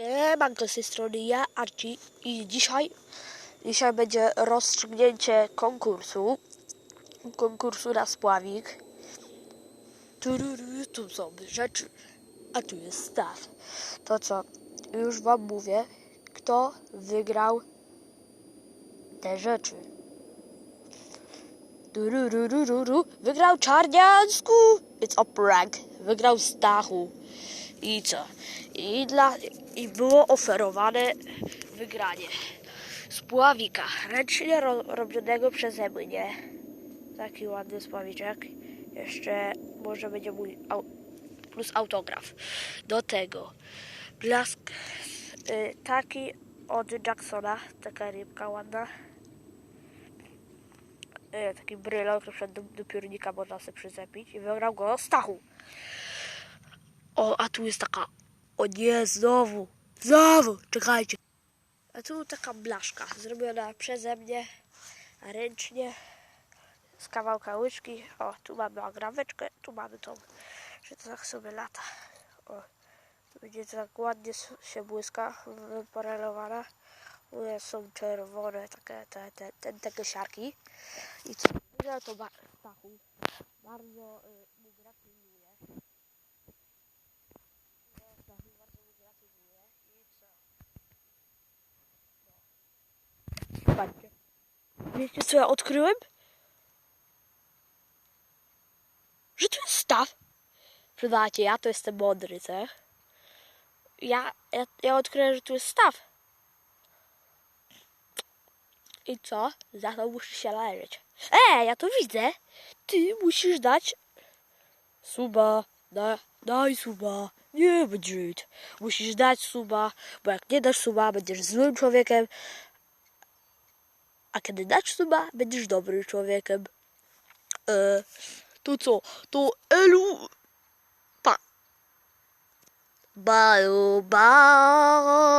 Siemanko z tej strony ja, Arci i dzisiaj, dzisiaj będzie rozstrzygnięcie konkursu, konkursu na spławik. Tururu, tu są rzeczy, a tu jest staw. To co, już wam mówię, kto wygrał te rzeczy. Wygrał Czarniansku, it's a prank, wygrał Stachu. I co? I, dla, I było oferowane wygranie spławika ręcznie ro, robionego przeze mnie. Taki ładny spławiczek. Jeszcze może będzie mój au, plus autograf. Do tego blask y, taki od Jacksona, taka rybka ładna. Y, taki brylon, który do, do piórnika można sobie przycepić i wygrał go Stachu. O, a tu jest taka. O nie, znowu. Znowu. Czekajcie. A tu taka blaszka zrobiona przeze mnie ręcznie z kawałka łyżki. O, tu mamy agraweczkę, tu mamy tą, że to tak sobie lata. O, tu będzie tak ładnie się błyska, wyparelowana. Tu są czerwone takie te, te, te, te gasiarki. I co? Ja to ba- Stachu. Bardzo y, gratuluję. Stachu, bardzo mu gratuluję. I co? Patrzcie. Wiecie co ja odkryłem? Że tu jest staw. Przyznacie, ja to jestem mądry, co? Ja, ja, ja odkryłem, że tu jest staw. I co? Za to muszę się leżeć. E, ja to widzę. Ty musisz dać suba. Da, daj suba. Nie będzie. Musisz dać suba, bo jak nie dasz suba, będziesz złym człowiekiem. а когда дашь зуба, будешь добрым человеком. Э, то co? To elu... Pa. Baju, baju.